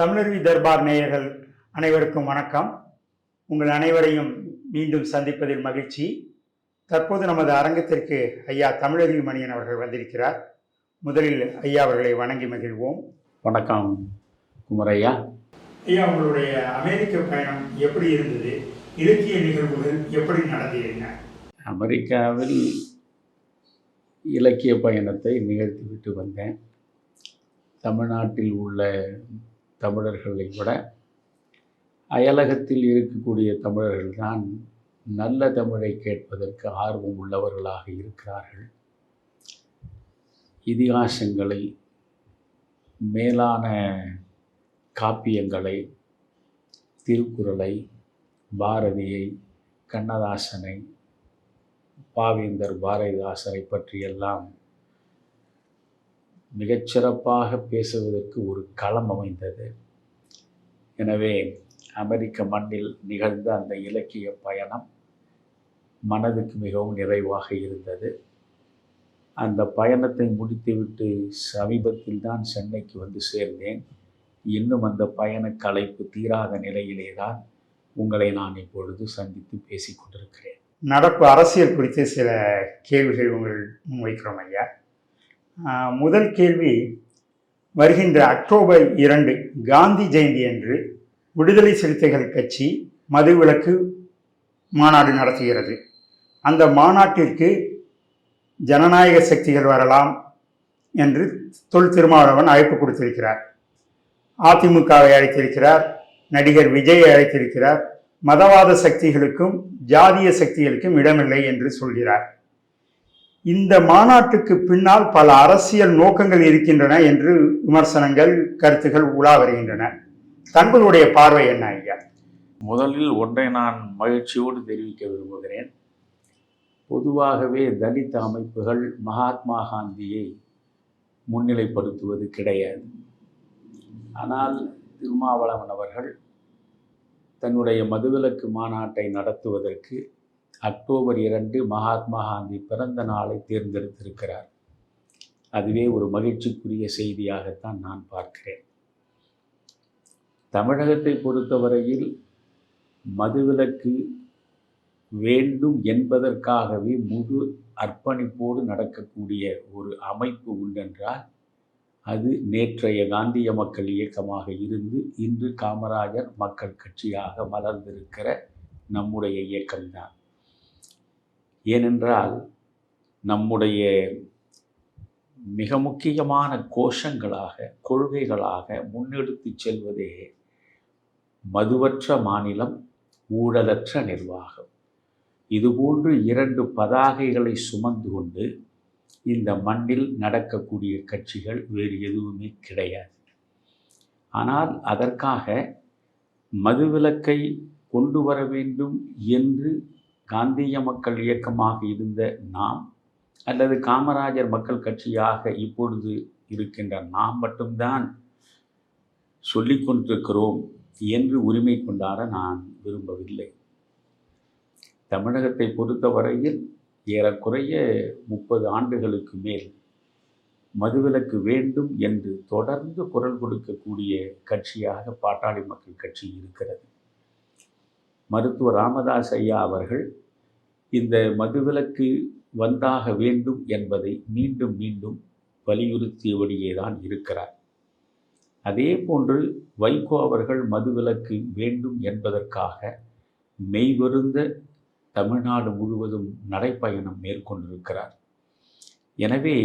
தமிழருவி தர்பார் நேயர்கள் அனைவருக்கும் வணக்கம். உங்கள் அனைவரையும் மீண்டும் சந்திப்பதில் மகிழ்ச்சி. தற்போது நமது அரங்கத்திற்கு ஐயா தமிழருவி மணியன் அவர்கள் வந்திருக்கிறார். முதலில் ஐயா அவர்களை வணங்கி மகிழ்வோம். வணக்கம் குமரையா ஐயா. உங்களுடைய அமெரிக்க பயணம் எப்படி இருந்தது? இலக்கிய நிகழ்வுகள் எப்படி நடந்ததுங்க அமெரிக்காவில் இலக்கிய பயணத்தை நிகழ்த்திவிட்டு வந்தேன். தமிழ்நாட்டில் உள்ள தமிழர்களை விட அயலகத்தில் இருக்கக்கூடிய தமிழர்கள் தான் நல்ல தமிழை கேட்பதற்கு ஆர்வம் உள்ளவர்களாக இருக்கிறார்கள். இதிகாசங்களை மேலான காப்பியங்களை திருக்குறளை பாரதியை கண்ணதாசனை பாவேந்தர் பாரதிதாசனை பற்றியெல்லாம் மிகச்சிறப்பாக பேசுவதற்கு ஒரு களம் அமைந்தது. எனவே அமெரிக்க மண்ணில் நிகழ்ந்த அந்த இலக்கிய பயணம் மனதுக்கு மிகவும் நிறைவாக இருந்தது. அந்த பயணத்தை முடித்துவிட்டு சமீபத்தில் தான் சென்னைக்கு வந்து சேர்ந்தேன். இன்னும் அந்த பயண களைப்பு தீராத நிலையிலே தான் உங்களை நான் இப்பொழுது சந்தித்து பேசிக் கொண்டிருக்கிறேன். நடப்பு அரசியல் குறித்து சில கேள்விகள் உங்கள் முன்வைக்கிறோம் ஐயா. முதல் கேள்வி வருகின்ற அக்டோபர் இரண்டு காந்தி ஜெயந்தி அன்று விடுதலை சிறுத்தைகள் கட்சி மதுவிலக்கு மாநாடு நடத்துகிறது. அந்த மாநாட்டிற்கு ஜனநாயக சக்திகள் வரலாம் என்று தொல் திருமாவளவன் அழைப்பு கொடுத்திருக்கிறார். அதிமுகவை அழைத்திருக்கிறார் நடிகர் விஜயை அழைத்திருக்கிறார் மதவாத சக்திகளுக்கும் ஜாதிய சக்திகளுக்கும் இடமில்லை என்று சொல்கிறார். இந்த மாநாட்டுக்கு பின்னால் பல அரசியல் நோக்கங்கள் இருக்கின்றன என்று விமர்சனங்கள் கருத்துகள் உலா வருகின்றன. தங்களுடைய பார்வை என்ன ஐயா? முதலில் ஒன்றை நான் மகிழ்ச்சியோடு தெரிவிக்க விரும்புகிறேன். பொதுவாகவே தலித் அமைப்புகள் மகாத்மா காந்தியை முன்னிலைப்படுத்துவது கிடையாது. ஆனால் திருமாவளவன் அவர்கள் தன்னுடைய மதுவிலக்கு மாநாட்டை நடத்துவதற்கு அக்டோபர் இரண்டு மகாத்மா காந்தி பிறந்த நாளை தேர்ந்தெடுத்திருக்கிறார். அதுவே ஒரு மகிழ்ச்சிக்குரிய செய்தியாகத்தான் நான் பார்க்கிறேன். தமிழகத்தை பொறுத்தவரையில் மதுவிலக்கு வேண்டும் என்பதற்காகவே முழு அர்ப்பணிப்போடு நடக்கக்கூடிய ஒரு அமைப்பு உண்டென்றால் அது நேற்றைய காந்திய மக்கள் இயக்கமாக இருந்து இன்று காமராஜர் மக்கள் கட்சியாக மலர்ந்திருக்கிற நம்முடைய இயக்கம்தான். ஏனென்றால் நம்முடைய மிக முக்கியமான கோஷங்களாக கொள்கைகளாக முன்னெடுத்துச் செல்வதே மதுவற்ற மாநிலம் ஊழலற்ற நிர்வாகம். இதுபோன்று இரண்டு பதாகைகளை சுமந்து கொண்டு இந்த மண்ணில் நடக்கக்கூடிய கட்சிகள் வேறு எதுவுமே கிடையாது. ஆனால் அதற்காக மதுவிலக்கை கொண்டு வர வேண்டும் என்று காந்திய மக்கள் இயக்கமாக இருந்த நாம் அல்லது காமராஜர் மக்கள் கட்சியாக இப்பொழுது இருக்கின்ற நாம் மட்டும்தான் சொல்லிக் கொண்டிருக்கிறோம் என்று உரிமை கொண்டாட நான் விரும்பவில்லை. தமிழகத்தை பொறுத்தவரையில் ஏறக்குறைய முப்பது ஆண்டுகளுக்கு மேல் மதுவிலக்கு வேண்டும் என்று தொடர்ந்து குரல் கொடுக்கக்கூடிய கட்சியாக பாட்டாளி மக்கள் கட்சி இருக்கிறது. மருத்துவர் ராமதாஸ் ஐயா அவர்கள் இந்த மதுவிலக்கு வந்தாக வேண்டும் என்பதை மீண்டும் மீண்டும் வலியுறுத்தியபடியே தான் இருக்கிறார். அதே போன்று வைகோ அவர்கள் மதுவிலக்கு வேண்டும் என்பதற்காக மெய்வருந்த தமிழ்நாடு முழுவதும் நடைப்பயணம் மேற்கொண்டிருக்கிறார். எனவே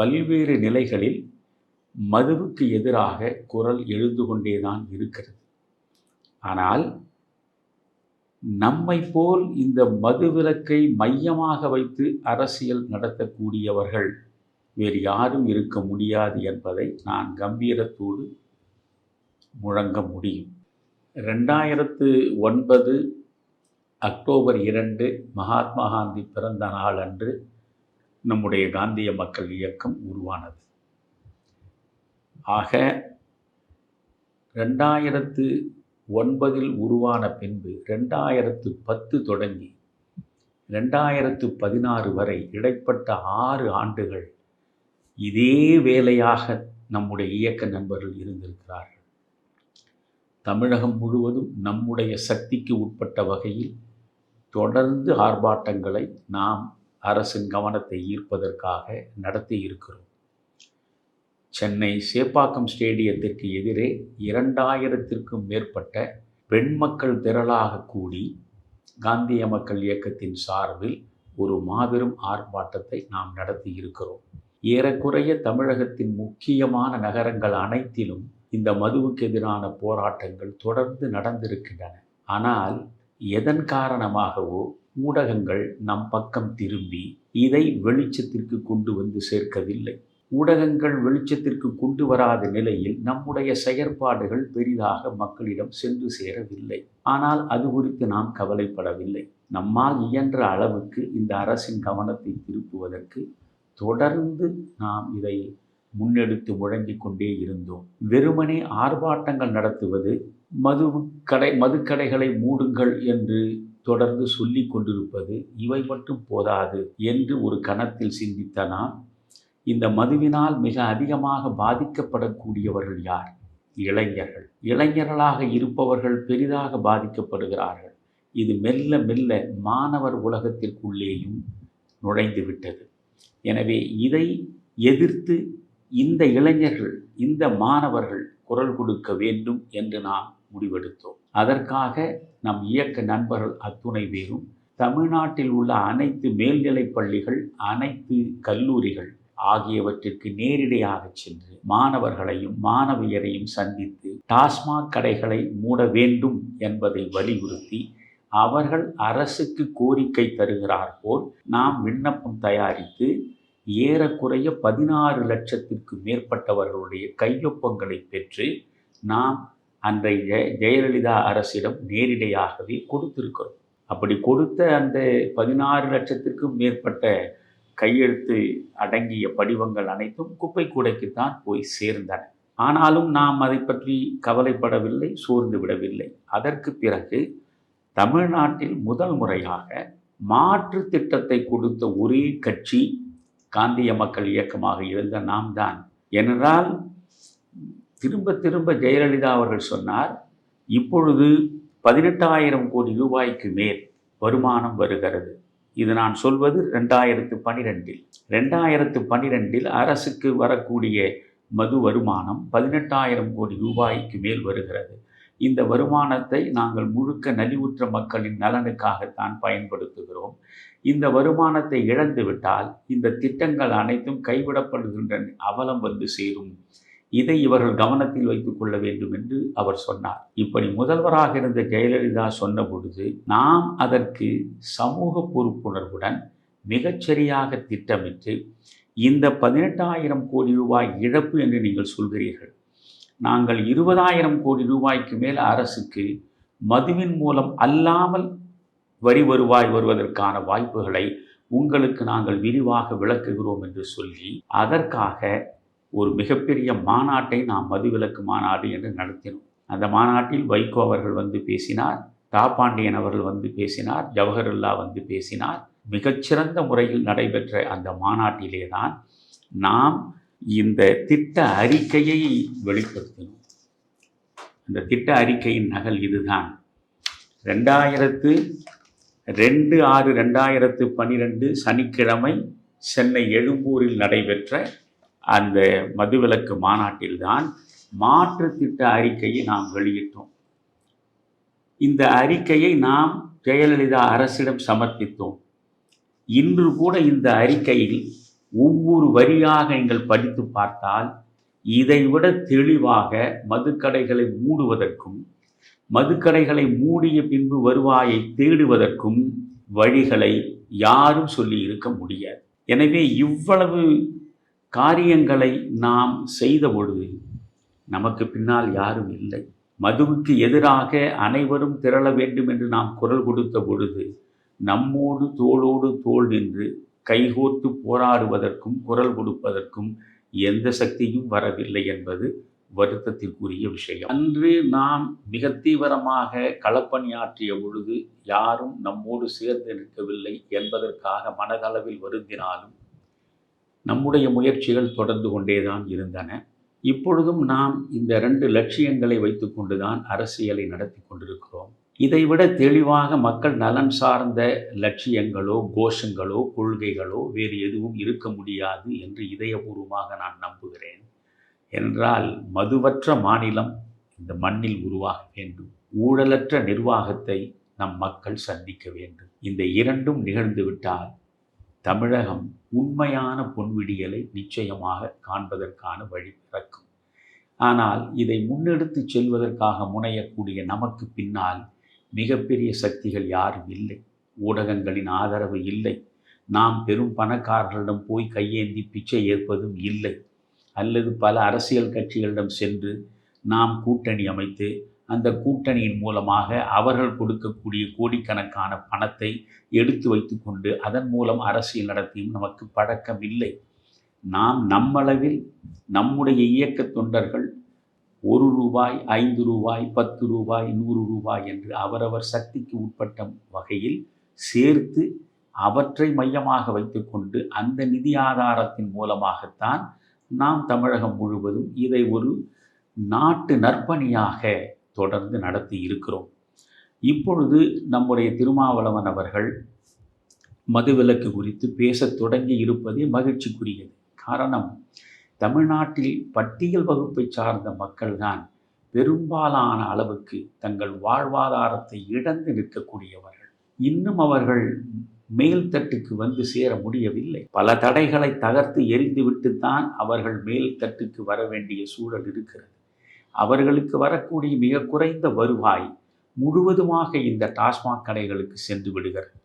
பல்வேறு நிலைகளில் மதுவுக்கு எதிராக குரல் எழுந்து கொண்டே தான் இருக்கிறது. ஆனால் நம்மை போல் இந்த மதுவிலக்கை மையமாக வைத்து அரசியல் நடத்தக்கூடியவர்கள் வேறு யாரும் இருக்க முடியாது என்பதை நான் கம்பீரத்தோடு முழங்க முடியும். ரெண்டாயிரத்து ஒன்பது அக்டோபர் இரண்டு மகாத்மா காந்தி பிறந்த நாள் அன்று நம்முடைய காந்திய மக்கள் இயக்கம் உருவானது. ஆக ரெண்டாயிரத்து ஒன்பதில் உருவான பின்பு ரெண்டாயிரத்து பத்து தொடங்கி ரெண்டாயிரத்து பதினாறு வரை இடைப்பட்ட ஆறு ஆண்டுகள் இதே வேலையாக நம்முடைய இயக்க நண்பர்கள் இருந்திருக்கிறார்கள். தமிழகம் முழுவதும் நம்முடைய சக்திக்கு உட்பட்ட வகையில் தொடர்ந்து ஆர்ப்பாட்டங்களை நாம் அரசின் கவனத்தை ஈர்ப்பதற்காக நடத்தி இருக்கிறோம். சென்னை சேப்பாக்கம் ஸ்டேடியத்திற்கு எதிரே இரண்டாயிரத்திற்கும் மேற்பட்ட பெண் மக்கள் திரளாக கூடி காந்திய மக்கள் இயக்கத்தின் சார்பில் ஒரு மாபெரும் ஆர்ப்பாட்டத்தை நாம் நடத்தி இருக்கிறோம். ஏறக்குறைய தமிழகத்தின் முக்கியமான நகரங்கள் அனைத்திலும் இந்த மதுவுக்கு எதிரான போராட்டங்கள் தொடர்ந்து நடந்திருக்கின்றன. ஆனால் எதன் காரணமாகவோ ஊடகங்கள் நம் பக்கம் திரும்பி இதை வெளிச்சத்திற்கு கொண்டு வந்து சேர்க்கவில்லை. ஊடகங்கள் வெளிச்சத்திற்கு கொண்டு வராத நிலையில் நம்முடைய செயற்பாடுகள் பெரிதாக மக்களிடம் சென்று சேரவில்லை. ஆனால் அது குறித்து நாம் கவலைப்படவில்லை. நம்மால் இயன்ற அளவுக்கு இந்த அரசின் கவனத்தை திருப்புவதற்கு தொடர்ந்து நாம் இதை முன்னெடுத்து முழங்கிக் கொண்டே இருந்தோம். வெறுமனே ஆர்ப்பாட்டங்கள் நடத்துவது மது கடை மதுக்கடைகளை மூடுங்கள் என்று தொடர்ந்து சொல்லி கொண்டிருப்பது இவை மட்டும் போதாது என்று ஒரு கணத்தில் சிந்தித்த நாம் இந்த மதுவினால் மிக அதிகமாக பாதிக்கப்படக்கூடியவர்கள் யார்? இளைஞர்கள். இளைஞர்களாக இருப்பவர்கள் பெரிதாக பாதிக்கப்படுகிறார்கள். இது மெல்ல மெல்ல மாணவர் உலகத்திற்குள்ளேயும் நுழைந்து விட்டது எனவே இதை எதிர்த்து இந்த இளைஞர்கள் இந்த மாணவர்கள் குரல் கொடுக்க வேண்டும் என்று நாம் முடிவெடுத்தோம். அதற்காக நம் இயக்க நண்பர்கள் அத்துணை பேரும் தமிழ்நாட்டில் உள்ள அனைத்து மேல்நிலைப் பள்ளிகள் அனைத்து கல்லூரிகள் ஆகியவற்றிற்கு நேரிடையாக சென்று மாணவர்களையும் மாணவியரையும் சந்தித்து டாஸ்மாக் கடைகளை மூட வேண்டும் என்பதை வலியுறுத்தி அவர்கள் அரசுக்கு கோரிக்கை தருகிறார் போல் நாம் விண்ணப்பம் தயாரித்து ஏறக்குறைய பதினாறு லட்சத்திற்கு மேற்பட்டவர்களுடைய கையொப்பங்களை பெற்று நாம் அன்றைய ஜெயலலிதா அரசிடம் நேரிடையாகவே கொடுத்திருக்கிறோம். அப்படி கொடுத்த அந்த பதினாறு லட்சத்திற்கும் மேற்பட்ட கையெழுத்து அடங்கிய படிவங்கள் அனைத்தும் குப்பை கூடைக்குத்தான் போய் சேர்ந்தன. ஆனாலும் நாம் அதை பற்றி கவலைப்படவில்லை சோர்ந்து விடவில்லை. அதற்கு பிறகு தமிழ்நாட்டில் முதல் முறையாக மாற்று திட்டத்தை கொடுத்த ஒரே கட்சி காந்திய மக்கள் இயக்கமாக இருந்த நாம் தான். ஏனென்றால் திரும்ப திரும்ப ஜெயலலிதா அவர்கள் சொன்னார் இப்பொழுது பதினெட்டாயிரம் கோடி ரூபாய்க்கு மேல் வருமானம் வருகிறது. இது நான் சொல்வது ரெண்டாயிரத்து பனிரெண்டில். ரெண்டாயிரத்து பன்னிரெண்டில் அரசுக்கு வரக்கூடிய மது வருமானம் பதினெட்டாயிரம் கோடி ரூபாய்க்கு மேல் வருகிறது. இந்த வருமானத்தை நாங்கள் முழுக்க நலிவுற்ற மக்களின் நலனுக்காகத்தான் பயன்படுத்துகிறோம். இந்த வருமானத்தை இழந்துவிட்டால் இந்த திட்டங்கள் அனைத்தும் கைவிடப்படுகின்ற அவலம் வந்து சேரும். இதை இவர்கள் கவனத்தில் வைத்துக் கொள்ள வேண்டும் என்று அவர் சொன்னார். இப்படி முதல்வராக இருந்த ஜெயலலிதா சொன்ன பொழுது நாம் அதற்கு சமூக பொறுப்புணர்வுடன் மிகச்சரியாக திட்டமிட்டு இந்த பதினெட்டாயிரம் கோடி ரூபாய் இழப்பு என்று நீங்கள் சொல்கிறீர்கள். நாங்கள் இருபதாயிரம் கோடி ரூபாய்க்கு மேல் அரசுக்கு மதுவின் மூலம் அல்லாமல் வரி வருவாய் வருவதற்கான வாய்ப்புகளை உங்களுக்கு நாங்கள் விரிவாக விளக்குகிறோம் என்று சொல்லி அதற்காக ஒரு மிகப்பெரிய மாநாட்டை நாம் மதுவிலக்கு மாநாடு என்று நடத்தினோம். அந்த மாநாட்டில் வைகோ அவர்கள் வந்து பேசினார் தாப்பாண்டியன் அவர்கள் வந்து பேசினார் ஜவஹர்லா வந்து பேசினார். மிகச்சிறந்த முறையில் நடைபெற்ற அந்த மாநாட்டிலே தான் நாம் இந்த திட்ட அறிக்கையை வெளிப்படுத்தினோம். இந்த திட்ட அறிக்கையின் நகல் இதுதான். ரெண்டாயிரத்து ரெண்டு ஆறு ரெண்டாயிரத்து பன்னிரெண்டு சனிக்கிழமை சென்னை எழும்பூரில் நடைபெற்ற அந்த மதுவிலக்கு மாநாட்டில்தான் மாற்று திட்ட அறிக்கையை நாம் வெளியிட்டோம். இந்த அறிக்கையை நாம் ஜெயலலிதா அரசிடம் சமர்ப்பித்தோம். இன்று கூட இந்த அறிக்கையில் ஒவ்வொரு வரியாக நீங்கள் படித்து பார்த்தால் இதைவிட தெளிவாக மதுக்கடைகளை மூடுவதற்கும் மதுக்கடைகளை மூடிய பின்பு வருவாயை தேடுவதற்கும் வழிகளை யாரும் சொல்லி இருக்க முடியாது. எனவே இவ்வளவு காரியங்களை நாம் செய்த பொழுது நமக்கு பின்னால் யாரும் இல்லை. மதுவுக்கு எதிராக அனைவரும் திரள வேண்டும் என்று நாம் குரல் கொடுத்த பொழுது நம்மோடு தோளோடு தோள் நின்று கைகோர்த்து போராடுவதற்கும் குரல் கொடுப்பதற்கும் எந்த சக்தியும் வரவில்லை என்பது வருத்தத்திற்குரிய விஷயம். அன்று நாம் மிக தீவிரமாக களப்பணியாற்றிய பொழுது யாரும் நம்மோடு சேர்ந்து நிற்கவில்லை என்பதற்காக மனதளவில் வருந்தினாலும் நம்முடைய முயற்சிகள் தொடர்ந்து கொண்டேதான் இருந்தன. இப்பொழுதும் நாம் இந்த ரெண்டு லட்சியங்களை வைத்துக்கொண்டுதான் அரசியலை நடத்தி கொண்டிருக்கிறோம். இதைவிட தெளிவாக மக்கள் நலன் சார்ந்த லட்சியங்களோ கோஷங்களோ கொள்கைகளோ வேறு எதுவும் இருக்க முடியாது என்று இதயபூர்வமாக நான் நம்புகிறேன். என்றால் மதுவற்ற மாநிலம் இந்த மண்ணில் உருவாக வேண்டும். ஊழலற்ற நிர்வாகத்தை நம் மக்கள் சந்திக்க வேண்டும். இந்த இரண்டும் நிகழ்ந்துவிட்டால் தமிழகம் உண்மையான பொன்விடியலை நிச்சயமாக காண்பதற்கான வழி பிறக்கும். ஆனால் இதை முன்னெடுத்து செல்வதற்காக முனையக்கூடிய நமக்கு பின்னால் மிகப்பெரிய சக்திகள் யாரும் இல்லை. ஊடகங்களின் ஆதரவு இல்லை. நாம் பெரும் பணக்காரர்களிடம் போய் கையேந்தி பிச்சை ஏற்பதும் இல்லை. அல்லது பல அரசியல் கட்சிகளிடம் சென்று நாம் கூட்டணி அமைத்து அந்த கூட்டணியின் மூலமாக அவர்கள் கொடுக்கக்கூடிய கோடிக்கணக்கான பணத்தை எடுத்து வைத்துக்கொண்டு அதன் மூலம் அரசியல் நடத்தியும் நமக்கு பழக்கம் இல்லை நாம் நம்மளவில் நம்முடைய இயக்க தொண்டர்கள் ஒரு ரூபாய் ஐந்து ரூபாய் பத்து ரூபாய் நூறு ரூபாய் என்று அவரவர் சக்திக்கு உட்பட்ட வகையில் சேர்த்து அவற்றை மையமாக வைத்துக்கொண்டு அந்த நிதி ஆதாரத்தின் மூலமாகத்தான் நாம் தமிழகம் முழுவதும் இதை ஒரு நாட்டு நற்பணியாக தொடர்ந்து நடத்தி இருக்கிறோம். இப்பொழுது நம்முடைய திருமாவளவன் அவர்கள் மதுவிலக்கு குறித்து பேசத் தொடங்கி இருப்பதே மகிழ்ச்சிக்குரியது. காரணம் தமிழ்நாட்டில் பட்டியல் வகுப்பை சார்ந்த மக்கள்தான் பெரும்பாலான அளவுக்கு தங்கள் வாழ்வாதாரத்தை இழந்து நிற்கக்கூடியவர்கள். இன்னும் அவர்கள் மேல்தட்டுக்கு வந்து சேர முடியவில்லை. பல தடைகளை தகர்த்து எரிந்துவிட்டுத்தான் அவர்கள் மேல்தட்டுக்கு வர வேண்டிய சூழல் இருக்கிறது. அவர்களுக்கு வரக்கூடிய மிக குறைந்த வருவாய் முழுவதுமாக இந்த டாஸ்மாக் கடைகளுக்கு சென்று விடுகிறது.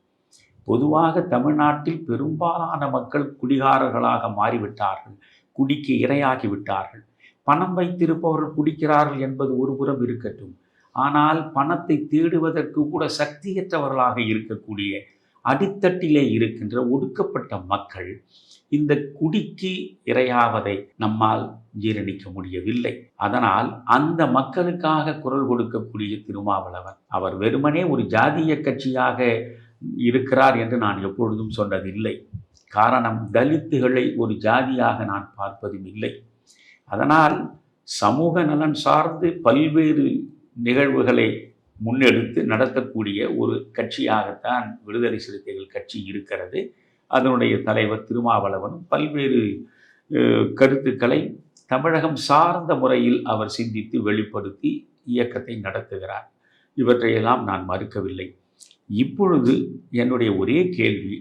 பொதுவாக தமிழ்நாட்டில் பெரும்பாலான மக்கள் குடிகாரர்களாக மாறிவிட்டார்கள் குடிக்கு இரையாகிவிட்டார்கள் பணம் வைத்திருப்பவர்கள் குடிக்கிறார்கள் என்பது ஒரு புறம் இருக்கட்டும். ஆனால் பணத்தை தேடுவதற்கு கூட சக்தியற்றவர்களாக இருக்கக்கூடிய அடித்தட்டிலே இருக்கின்ற ஒடுக்கப்பட்ட மக்கள் இந்த குடிக்கு இரையாவதை நம்மால் ஜீரணிக்க முடியவில்லை. அதனால் அந்த மக்களுக்காக குரல் கொடுக்கக்கூடிய திருமாவளவன் அவர் வெறுமனே ஒரு ஜாதிய கட்சியாக இருக்கிறார் என்று நான் எப்பொழுதும் சொன்னதில்லை. காரணம் தலித்துகளை ஒரு ஜாதியாக நான் பார்ப்பதும் இல்லை. அதனால் சமூக நலன் சார்ந்து பல்வேறு நிகழ்வுகளை முன்னெடுத்து நடத்தக்கூடிய ஒரு கட்சியாகத்தான் விடுதலை சிறுத்தைகள் கட்சி இருக்கிறது. அதனுடைய தலைவர் திருமாவளவனும் பல்வேறு கருத்துக்களை தமிழகம் சார்ந்த முறையில் அவர் சிந்தித்து வெளிப்படுத்தி இயக்கத்தை நடத்துகிறார். இவற்றையெல்லாம் நான் மறுக்கவில்லை. இப்பொழுது என்னுடைய ஒரே கேள்வி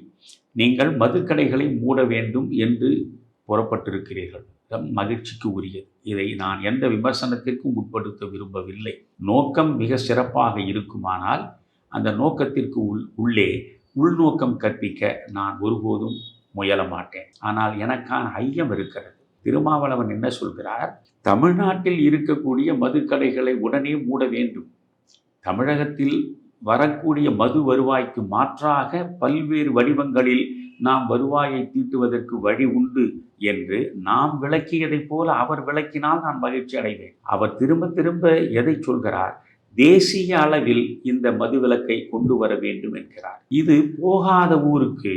நீங்கள் மதுக்கடைகளை மூட வேண்டும் என்று புறப்பட்டிருக்கிறீர்கள். மகிழ்ச்சிக்கு உரியது. இதை நான் எந்த விமர்சனத்திற்கும் உட்படுத்த விரும்பவில்லை. நோக்கம் மிக சிறப்பாக இருக்குமானால் அந்த நோக்கத்திற்கு உள் உள்ளே உள்நோக்கம் கற்பிக்க நான் ஒருபோதும் முயல மாட்டேன் ஆனால் எனக்கான ஐயம் இருக்கிறது. திருமாவளவன் என்ன சொல்கிறார்? தமிழ்நாட்டில் இருக்கக்கூடிய மதுக்கடைகளை உடனே மூட வேண்டும். தமிழகத்தில் வரக்கூடிய மது வருவாய்க்கு மாற்றாக பல்வேறு வடிவங்களில் நாம் வருவாயை தீட்டுவதற்கு வழி உண்டு என்று நாம் விளக்கியதைப் போல அவர் விளக்கினால் நான் மகிழ்ச்சி அடைவேன். அவர் திரும்ப திரும்ப எதை சொல்கிறார்? தேசிய அளவில் இந்த மதுவிலக்கை கொண்டு வர வேண்டும் என்கிறார். இது போகாத ஊருக்கு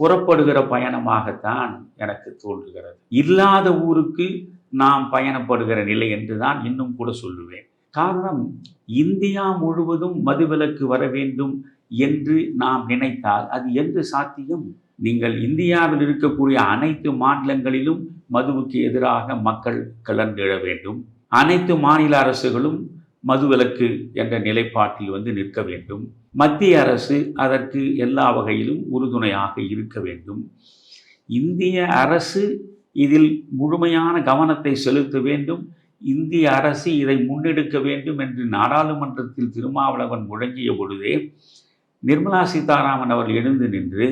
புறப்படுகிற பயணமாகத்தான் எனக்கு தோன்றுகிறது. இல்லாத ஊருக்கு நாம் பயணப்படுகிற நிலை என்று தான் இன்னும் கூட சொல்லுவேன். காரணம் இந்தியா முழுவதும் மதுவிலக்கு வர வேண்டும் என்று நாம் நினைத்தால் அது என்று சாத்தியம்? நீங்கள் இந்தியாவில் இருக்கக்கூடிய அனைத்து மாநிலங்களிலும் மதுவுக்கு எதிராக மக்கள் கிளர்ந்தெழ வேண்டும். அனைத்து மாநில அரசுகளும் மதுவிலக்கு என்ற நிலைப்பாட்டில் வந்து நிற்க வேண்டும். மத்திய அரசு அதற்கு எல்லா வகையிலும் உறுதுணையாக இருக்க வேண்டும். இந்திய அரசு இதில் முழுமையான கவனத்தை செலுத்த வேண்டும். இந்திய அரசு இதை முன்னெடுக்க வேண்டும் என்று நாடாளுமன்றத்தில் திருமாவளவன் முழங்கிய பொழுதே நிர்மலா சீதாராமன் அவர்கள் எழுந்து நின்று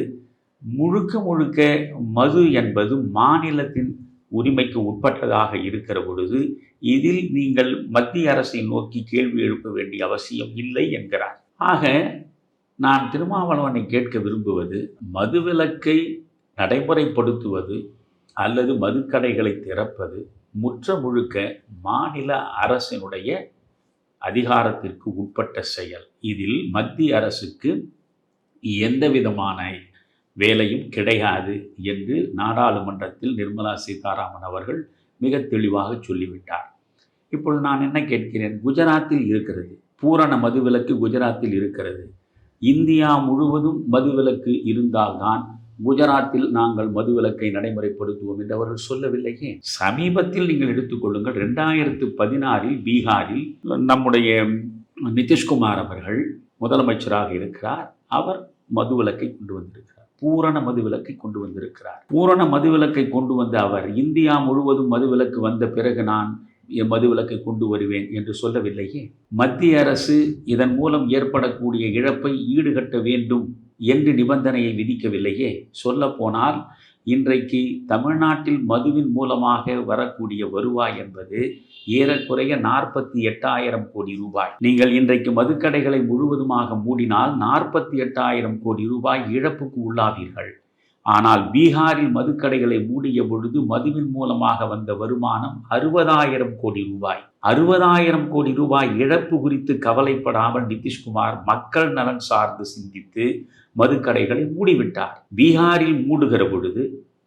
முழுக்க முழுக்க மது என்பது மாநிலத்தின் உரிமைக்கு உட்பட்டதாக இருக்கிற பொழுது இதில் நீங்கள் மத்திய அரசை நோக்கி கேள்வி எழுப்ப வேண்டிய அவசியம் இல்லை என்கிறார். ஆக நான் திருமாவளவனை கேட்க விரும்புவது மதுவிலக்கை நடைமுறைப்படுத்துவது அல்லது மதுக்கடைகளை திறப்பது முற்ற முழுக்க மாநில அரசினுடைய அதிகாரத்திற்கு உட்பட்ட செயல். இதில் மத்திய அரசுக்கு எந்த விதமான வேலையும் கிடையாது என்று நாடாளுமன்றத்தில் நிர்மலா சீதாராமன் அவர்கள் மிக தெளிவாக சொல்லிவிட்டார். இப்பொழுது நான் என்ன கேட்கிறேன்? குஜராத்தில் இருக்கிறது. பூரண மதுவிலக்கு குஜராத்தில் இருக்கிறது. இந்தியா முழுவதும் மதுவிலக்கு இருந்தால்தான் குஜராத்தில் நாங்கள் மதுவிலக்கை நடைமுறைப்படுத்துவோம் என்று அவர்கள் சொல்லவில்லையே. சமீபத்தில் நீங்கள் எடுத்துக்கொள்ளுங்கள் ரெண்டாயிரத்து பதினாறில் பீகாரில் நம்முடைய நிதிஷ்குமார் அவர்கள் முதலமைச்சராக இருக்கிறார். அவர் மதுவிலக்கை கொண்டு வந்திருக்கிறார். பூரண மதுவிலக்கை கொண்டு வந்திருக்கிறார். பூரண மதுவிலக்கை கொண்டு வந்த அவர் இந்தியா முழுவதும் மதுவிலக்கு வந்த பிறகு நான் என் மதுவிலக்கை கொண்டு வருவேன் என்று சொல்லவில்லையே? மத்திய அரசு இதன் மூலம் ஏற்படக்கூடிய இழப்பை ஈடுகட்ட வேண்டும் என்று நிபந்தனையை விதிக்கவில்லையே? சொல்லப்போனால் இன்றைக்கு தமிழ்நாட்டில் மதுவின் மூலமாக வரக்கூடிய வருவாய் என்பது ஏறக்குறைய நாற்பத்தி எட்டாயிரம் கோடி ரூபாய். நீங்கள் இன்றைக்கு மதுக்கடைகளை முழுவதுமாக மூடினால் நாற்பத்தி எட்டாயிரம் கோடி ரூபாய் இழப்புக்கு உள்ளாவீர்கள். ஆனால் பீகாரில் மதுக்கடைகளை மூடிய பொழுது மதுவின் மூலமாக வந்த வருமானம் அறுபதாயிரம் கோடி ரூபாய். அறுபதாயிரம் கோடி ரூபாய் இழப்பு குறித்து கவலைப்படாமல் நிதிஷ்குமார் மக்கள் நலன் சார்ந்து சிந்தித்து மதுக்கடைகளை மூடிவிட்டார். பீகாரில் மூடுகிற பொழுது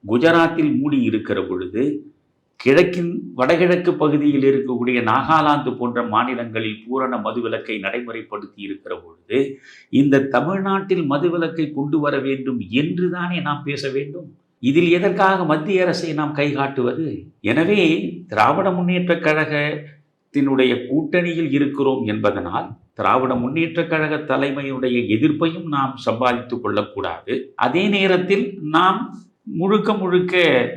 குஜராத்தில் மூடி இருக்கிற பொழுது கிழக்கின் வடகிழக்கு பகுதியில் இருக்கக்கூடிய நாகாலாந்து போன்ற மாநிலங்களில் பூரண மதுவிலக்கை நடைமுறைப்படுத்தி இருக்கிற பொழுது இந்த தமிழ்நாட்டில் மதுவிலக்கை கொண்டு வர வேண்டும் என்று தானே நாம் பேச வேண்டும்? இதில் எதற்காக மத்திய அரசை நாம் கைகாட்டுவது எனவே திராவிட முன்னேற்ற கழகத்தினுடைய கூட்டணியில் இருக்கிறோம் என்பதனால் திராவிட முன்னேற்ற கழக தலைமையுடைய எதிர்ப்பையும் நாம் சம்பாதித்துக் கொள்ளக்கூடாது. அதே நேரத்தில் நாம் முழுக்க முழுக்க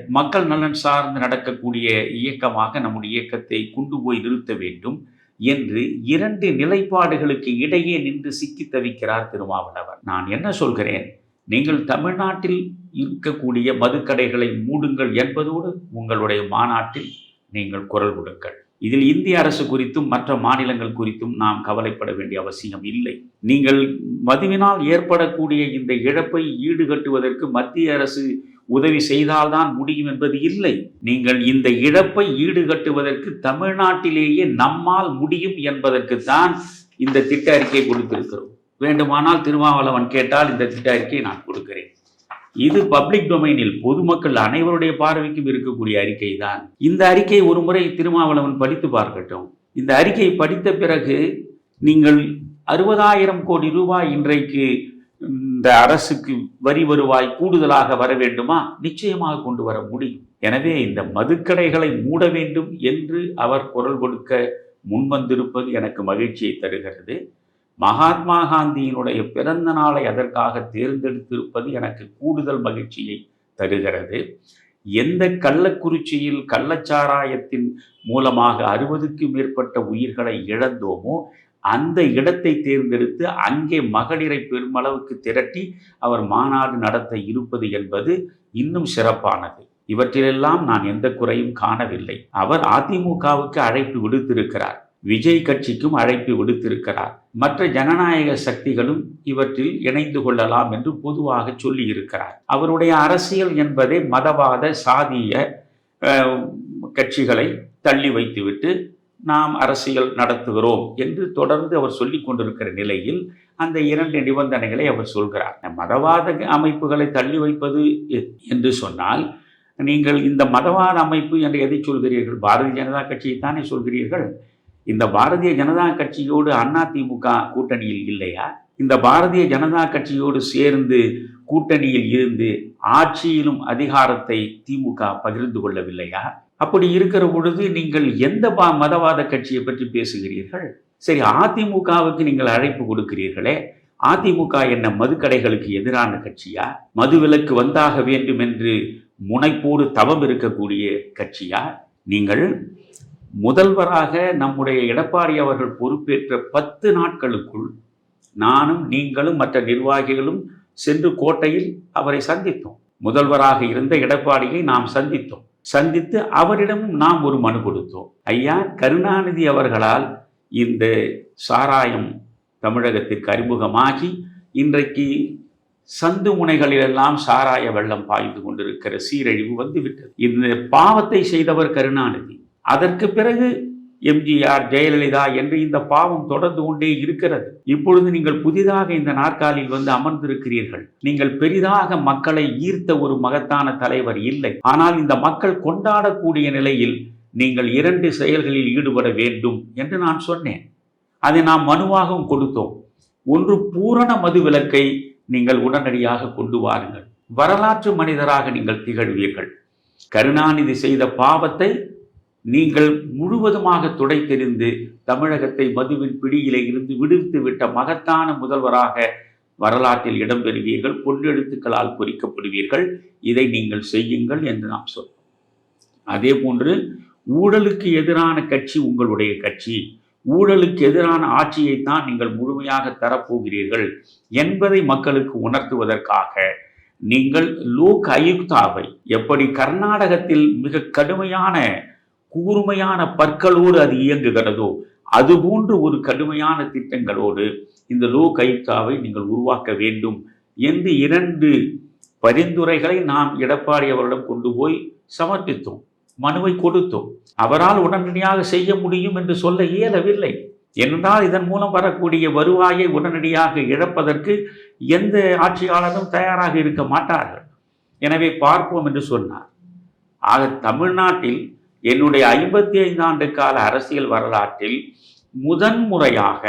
மக்கள் நலன் சார்ந்து நடக்கக்கூடிய இயக்கமாக நம்முடைய இயக்கத்தை கொண்டு போய் நிறுத்த வேண்டும் என்று இரண்டு நிலைப்பாடுகளுக்கு இடையே நின்று சிக்கி தவிக்கிறார் திருமாவளவர் நான் என்ன சொல்கிறேன்? நீங்கள் தமிழ்நாட்டில் இருக்கக்கூடிய மதுக்கடைகளை மூடுங்கள் என்பதோடு உங்களுடைய மாநாட்டில் நீங்கள் குரல் கொடுங்கள். இதில் இந்திய அரசு குறித்தும் மற்ற மாநிலங்கள் குறித்தும் நாம் கவலைப்பட வேண்டிய அவசியம் இல்லை. நீங்கள் மதுவினால் ஏற்படக்கூடிய இந்த இழப்பை ஈடுகட்டுவதற்கு மத்திய அரசு உதவி செய்தால்தான் முடியும் என்பது இல்லை. நீங்கள் இந்த இழப்பை ஈடுகட்டுவதற்கு தமிழ்நாட்டிலேயே நம்மால் முடியும் என்பதற்குத்தான் இந்த திட்ட அறிக்கை கொடுத்திருக்கிறோம். வேண்டுமானால் திருமாவளவன் கேட்டால் இந்த திட்ட அறிக்கையை நான் கொடுக்கிறேன். இது பப்ளிக் டொமைனில் பொதுமக்கள் அனைவருடைய பார்வைக்கும் இருக்கக்கூடிய அறிக்கை தான் இந்த அறிக்கையை ஒரு முறை திருமாவளவன் படித்து பார்க்கட்டும். இந்த அறிக்கையை படித்த பிறகு நீங்கள் அறுபதாயிரம் கோடி ரூபாய் இன்றைக்கு இந்த அரசுக்கு வரி வருவாய் கூடுதலாக வர வேண்டுமா? நிச்சயமாக கொண்டு வர முடியும். எனவே இந்த மதுக்கடைகளை மூட வேண்டும் என்று அவர் குரல் கொடுக்க முன்வந்திருப்பது எனக்கு மகிழ்ச்சியை தருகிறது. மகாத்மா காந்தியினுடைய பிறந்த நாளை அதற்காக தேர்ந்தெடுத்திருப்பது எனக்கு கூடுதல் மகிழ்ச்சியை தருகிறது. எந்த கள்ளக்குறிச்சியில் கள்ளச்சாராயத்தின் மூலமாக அறுபதுக்கும் மேற்பட்ட உயிர்களை இழந்தோமோ அந்த இடத்தை தேர்ந்தெடுத்து அங்கே மகளிரை பெருமளவுக்கு திரட்டி அவர் மாநாடு நடத்த இருப்பது என்பது இன்னும் சிறப்பானது. இவற்றிலெல்லாம் நான் எந்த குறையும் காணவில்லை. அவர் அதிமுகவுக்கு அழைப்பு விடுத்திருக்கிறார். விஜய் கட்சிக்கும் அழைப்பு விடுத்திருக்கிறார். மற்ற ஜனநாயக சக்திகளும் இவற்றில் இணைந்து கொள்ளலாம் என்று பொதுவாக சொல்லியிருக்கிறார். அவருடைய அரசியல் என்பதே மதவாத சாதிய கட்சிகளை தள்ளி வைத்துவிட்டு நாம் அரசியல் நடத்துகிறோம் என்று தொடர்ந்து அவர் சொல்லிக் கொண்டிருக்கிற நிலையில் அந்த இரண்டு நிபந்தனைகளை அவர் சொல்கிறார். மதவாத அமைப்புகளை தள்ளி வைப்பது என்று சொன்னால் நீங்கள் இந்த மதவாத அமைப்பு என்று எதை சொல்கிறீர்கள்? பாரதிய ஜனதா கட்சியை தானே சொல்கிறீர்கள்? இந்த பாரதிய ஜனதா கட்சியோடு அதிமுக கூட்டணியில் இல்லையா? இந்த பாரதிய ஜனதா கட்சியோடு சேர்ந்து கூட்டணியில் இருந்து ஆட்சியிலும் அதிகாரத்தை திமுக பகிர்ந்து கொள்ளவில்லையா? அப்படி இருக்கிற பொழுது நீங்கள் எந்த மதவாத கட்சியை பற்றி பேசுகிறீர்கள்? சரி அதிமுகவுக்கு நீங்கள் அழைப்பு கொடுக்கிறீர்களே. அதிமுக என்ன மதுக்கடைகளுக்கு எதிரான கட்சியா? மதுவிலக்கு வந்தாக வேண்டும் என்று முனைப்போடு தவம் இருக்கக்கூடிய கட்சியா? நீங்கள் முதல்வராக நம்முடைய எடப்பாடி அவர்கள் பொறுப்பேற்ற பத்து நாட்களுக்குள் நானும் நீங்களும் மற்ற நிர்வாகிகளும் சென்று கோட்டையில் அவரை சந்தித்தோம். முதல்வராக இருந்த எடப்பாடியை நாம் சந்தித்தோம். சந்தித்து அவரிடமும் நாம் ஒரு மனு கொடுத்தோம். ஐயா கருணாநிதி அவர்களால் இந்த சாராயம் தமிழகத்திற்கு அறிமுகமாகி இன்றைக்கு சந்து முனைகளிலெல்லாம் சாராய வெள்ளம் பாய்ந்து கொண்டிருக்கிற சீரழிவு வந்துவிட்டது. இந்த பாவத்தை செய்தவர் கருணாநிதி. அதற்கு பிறகு எம்ஜிஆர் ஜெயலலிதா என்று இந்த பாவம் தொடர்ந்து கொண்டே இருக்கிறது. இப்பொழுது நீங்கள் புதிதாக இந்த நாற்காலில் வந்து அமர்ந்திருக்கிறீர்கள். நீங்கள் பெரிதாக மக்களை ஈர்த்த ஒரு மகத்தான தலைவர் இல்லை. ஆனால் இந்த மக்கள் கொண்டாடக்கூடிய நிலையில் நீங்கள் இரண்டு செயல்களில் ஈடுபட வேண்டும் என்று நான் சொன்னேன். அதை நாம் மனுவாகவும் கொடுத்தோம். ஒன்று பூரண மது விலக்கை நீங்கள் உடனடியாக கொண்டு வாருங்கள். வரலாற்று மனிதராக நீங்கள் திகழ்வீர்கள். கருணாநிதி செய்த பாவத்தை நீங்கள் முழுவதுமாக துடை தெரிந்து தமிழகத்தை மதுவின் பிடியிலே இருந்து விடுவித்து விட்ட மகத்தான முதல்வராக வரலாற்றில் இடம்பெறுவீர்கள் பொன்னெழுத்துக்களால் பொறிக்கப்படுவீர்கள். இதை நீங்கள் செய்யுங்கள் என்று நாம் சொல்றோம். அதே போன்று ஊழலுக்கு எதிரான கட்சி உங்களுடைய கட்சி. ஊழலுக்கு எதிரான ஆட்சியைத்தான் நீங்கள் முழுமையாக தரப்போகிறீர்கள் என்பதை மக்களுக்கு உணர்த்துவதற்காக நீங்கள் லோக் ஆயுக்தாவை எப்படி கர்நாடகத்தில் மிக கடுமையான கூர்மையான பற்களோடு அது இயங்குகிறதோ அதுபோன்று ஒரு கடுமையான திட்டங்களோடு இந்த லோ கைத்தாவை நீங்கள் உருவாக்க வேண்டும் என்று இரண்டு பரிந்துரைகளை நாம் எடப்பாடி அவரிடம் கொண்டு போய் சமர்ப்பித்தோம் மனுவை கொடுத்தோம். அவரால் உடனடியாக செய்ய முடியும் என்று சொல்ல இயலவில்லை. என்றால் இதன் மூலம் வரக்கூடிய வருவாயை உடனடியாக இழப்பதற்கு எந்த ஆட்சியாளரும் தயாராக இருக்க மாட்டார்கள். எனவே பார்ப்போம் என்று சொன்னார். ஆக தமிழ்நாட்டில் என்னுடைய ஐம்பத்தி ஐந்து ஆண்டு கால அரசியல் வரலாற்றில் முதன்முறையாக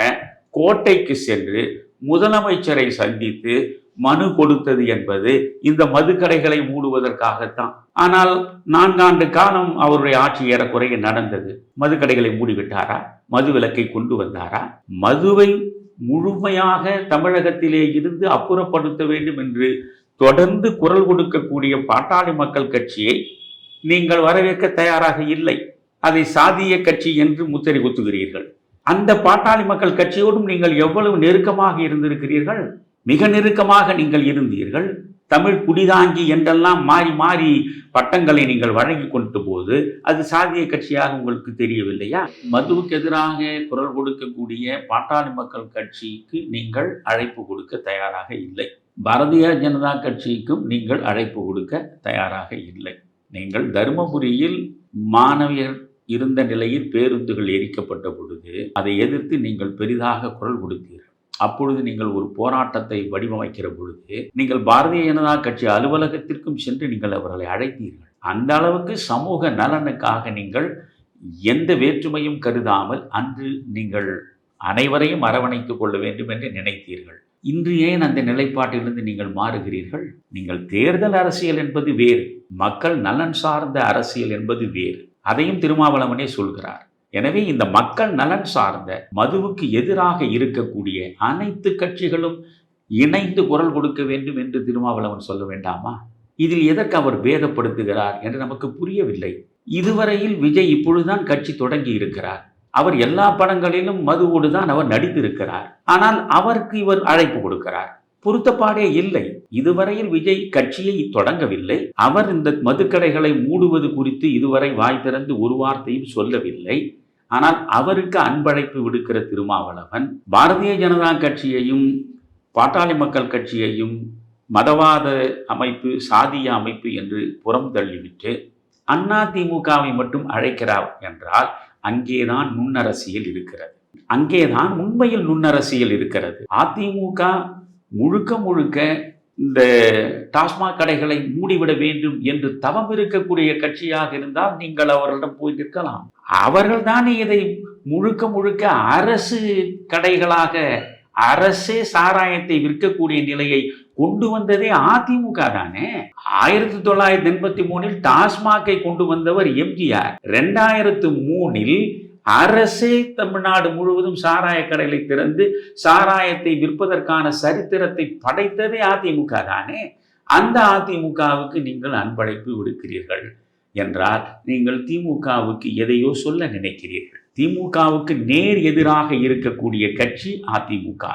கோட்டைக்கு சென்று முதலமைச்சரை சந்தித்து மனு கொடுத்தது என்பது இந்த மதுக்கடைகளை மூடுவதற்காகத்தான். ஆனால் நான்காண்டு காலம் அவருடைய ஆட்சி ஏறக்குறைய நடந்தது. மதுக்கடைகளை மூடிவிட்டாரா? மது விலக்கை கொண்டு வந்தாரா? மதுவை முழுமையாக தமிழகத்திலே இருந்து அப்புறப்படுத்த வேண்டும் என்று தொடர்ந்து குரல் கொடுக்கக்கூடிய பாட்டாளி மக்கள் கட்சியை நீங்கள் வரவேற்க தயாராக இல்லை. அதை சாதிய கட்சி என்று முத்திரை குத்துகிறீர்கள் அந்த பாட்டாளி மக்கள் கட்சியோடும் நீங்கள் எவ்வளவு நெருக்கமாக இருந்திருக்கிறீர்கள்? மிக நெருக்கமாக நீங்கள் இருந்தீர்கள். தமிழ் குடிதாங்கி என்றெல்லாம் மாறி மாறி பட்டங்களை நீங்கள் வழங்கி கொண்டு போது அது சாதிய கட்சியாக உங்களுக்கு தெரியவில்லையா? மதுவுக்கு எதிராக குரல் கொடுக்கக்கூடிய பாட்டாளி மக்கள் கட்சிக்கு நீங்கள் அழைப்பு கொடுக்க தயாராக இல்லை. பாரதிய ஜனதா கட்சிக்கும் நீங்கள் அழைப்பு கொடுக்க தயாராக இல்லை. நீங்கள் தருமபுரியில் மாணவியர் இருந்த நிலையில் பேருந்துகள் எரிக்கப்பட்ட பொழுது அதை எதிர்த்து நீங்கள் பெரிதாக குரல் கொடுத்தீர்கள். அப்பொழுது நீங்கள் ஒரு போராட்டத்தை வடிவமைக்கிற பொழுது நீங்கள் பாரதிய ஜனதா கட்சி அலுவலகத்திற்கும் சென்று நீங்கள் அவர்களை அழைத்தீர்கள். அந்த அளவுக்கு சமூக நலனுக்காக நீங்கள் எந்த வேற்றுமையும் கருதாமல் அன்று நீங்கள் அனைவரையும் அரவணைத்துக் கொள்ள வேண்டும் என்று நினைத்தீர்கள். இன்று ஏன் அந்த நிலைப்பாட்டிலிருந்து நீங்கள் மாறுகிறீர்கள். நீங்கள் தேர்தல் அரசியல் என்பது வேறு மக்கள் நலன் சார்ந்த அரசியல் என்பது வேறு. அதையும் திருமாவளவனே சொல்கிறார். எனவே இந்த மக்கள் நலன் சார்ந்த மதுவுக்கு எதிராக இருக்கக்கூடிய அனைத்து கட்சிகளும் இணைந்து குரல் கொடுக்க வேண்டும் என்று திருமாவளவன் சொல்ல வேண்டாமா? இதில் எதற்கு அவர் பேதப்படுத்துகிறார் என்று நமக்கு புரியவில்லை. இதுவரையில் விஜய் இப்பொழுதுதான் கட்சி தொடங்கி இருக்கிறார். அவர் எல்லா படங்களிலும் மதுவோடு தான் அவர் நடித்திருக்கிறார். ஆனால் அவருக்கு இவர் அழைப்பு கொடுக்கிறார். பொருத்தப்பாடே இல்லை. இதுவரையில் விஜய் கட்சியை தொடங்கவில்லை. அவர் இந்த மதுக்கடைகளை மூடுவது குறித்து இதுவரை வாய் திறந்து ஒரு வார்த்தையும் சொல்லவில்லை. ஆனால் அவருக்கு அன்பழைப்பு விடுக்கிற திருமாவளவன் பாரதிய ஜனதா கட்சியையும் பாட்டாளி மக்கள் கட்சியையும் மதவாத அமைப்பு சாதிய அமைப்பு என்று புறம் தள்ளிவிட்டு அண்ணா திமுகவை மட்டும் அழைக்கிறார் என்றால் அங்கேதான் நுண்ணரசியல் இருக்கிறது. அங்கேதான் உண்மையில் நுண்ணரசியல் இருக்கிறது. அதிமுக முழுக்க முழுக்க இந்த டாஸ்மாக் கடைகளை மூடிவிட வேண்டும் என்று தவம் இருக்கக்கூடிய கட்சியாக இருந்தால் நீங்கள் அவர்களிடம் போயிருக்கலாம் அவர்கள் தானே இதை முழுக்க முழுக்க அரசு கடைகளாக அரசே சாராயத்தை விற்கக்கூடிய நிலையை கொண்டு வந்ததே அதிமுக தானே? ஆயிரத்தி தொள்ளாயிரத்தி எண்பத்தி மூணில் டாஸ்மாகை கொண்டு வந்தவர் எம்ஜிஆர். ரெண்டாயிரத்து மூணில் அரசே தமிழ்நாடு முழுவதும் சாராய கடைகளை திறந்து சாராயத்தை விற்பதற்கான சரித்திரத்தை படைத்ததே அதிமுக தானே? அந்த அதிமுகவுக்கு நீங்கள் அன்பழைப்பு விடுக்கிறீர்கள் என்றால் நீங்கள் திமுகவுக்கு எதையோ சொல்ல நினைக்கிறீர்கள். திமுகவுக்கு நேர் எதிராக இருக்கக்கூடிய கட்சி அதிமுக.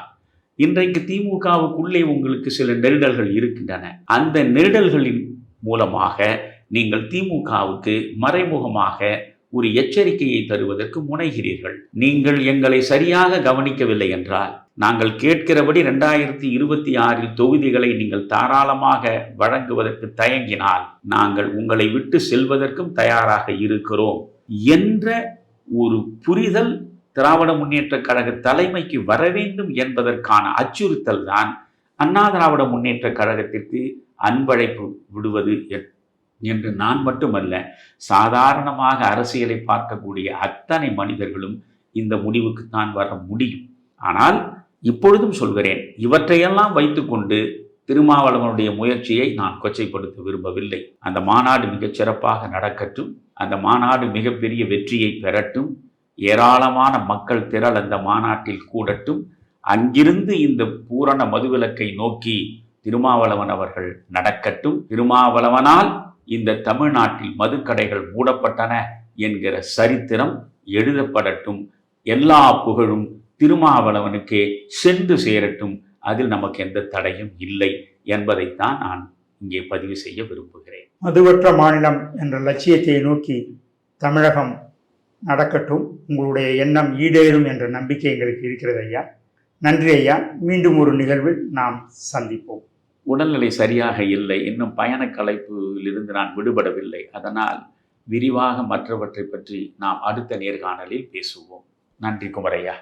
இன்றைக்கு திமுகவுக்குள்ளே உங்களுக்கு சில நெருடல்கள் இருக்கின்றன. அந்த நெருடல்களின் மூலமாக நீங்கள் திமுகவுக்கு மறைமுகமாக ஒரு எச்சரிக்கையை தருவதற்கு முனைகிறீர்கள். நீங்கள் எங்களை சரியாக கவனிக்கவில்லை என்றால் நாங்கள் கேட்கிறபடி ரெண்டாயிரத்தி இருபத்தி ஆறில் தொகுதிகளை நீங்கள் தாராளமாக வழங்குவதற்கு தயங்கினால் நாங்கள் உங்களை விட்டு செல்வதற்கும் தயாராக இருக்கிறோம் என்ற ஒரு புரிதல் திராவிட முன்னேற்ற கழக தலைமைக்கு வர வேண்டும் என்பதற்கான அச்சுறுத்தல் தான் அண்ணா திராவிட முன்னேற்ற கழகத்திற்கு அன்பழைப்பு விடுவது என்று நான் மட்டுமல்ல சாதாரணமாக அரசியலை பார்க்கக்கூடிய அத்தனை மனிதர்களும் இந்த முடிவுக்கு தான் வர முடியும். ஆனால் இப்பொழுதும் சொல்கிறேன் இவற்றையெல்லாம் வைத்துக்கொண்டு திருமாவளவனுடைய முயற்சியை நான் கொச்சைப்படுத்த விரும்பவில்லை. அந்த மாநாடு மிகச் சிறப்பாக நடக்கட்டும் அந்த மாநாடு மிகப்பெரிய வெற்றியை பெறட்டும் ஏராளமான மக்கள் திரள் அந்த மாநாட்டில் கூடட்டும். அங்கிருந்து இந்த பூரண மதுவிலக்கை நோக்கி திருமாவளவன் அவர்கள் நடக்கட்டும். திருமாவளவனால் இந்த தமிழ்நாட்டில் மதுக்கடைகள் மூடப்பட்டன என்கிற சரித்திரம் எழுதப்படட்டும். எல்லா புகழும் திருமாவளவனுக்கே சென்று சேரட்டும். அதில் நமக்கு எந்த தடையும் இல்லை என்பதைத்தான் நான் இங்கே பதிவு செய்ய விரும்புகிறேன். மதுவற்ற மாநிலம் என்ற லட்சியத்தை நோக்கி தமிழகம் நடக்கட்டும். உங்களுடைய எண்ணம் ஈடேறும் என்ற நம்பிக்கை எங்களுக்கு இருக்கிறது ஐயா. நன்றி ஐயா. மீண்டும் ஒரு நிகழ்வில் நாம் சந்திப்போம். உடல்நிலை சரியாக இல்லை. இன்னும் பயண கலைப்பிலிருந்து நான் விடுபடவில்லை. அதனால் விரிவாக மற்றவற்றை பற்றி நாம் அடுத்த நேர்காணலில் பேசுவோம். நன்றி குமரையா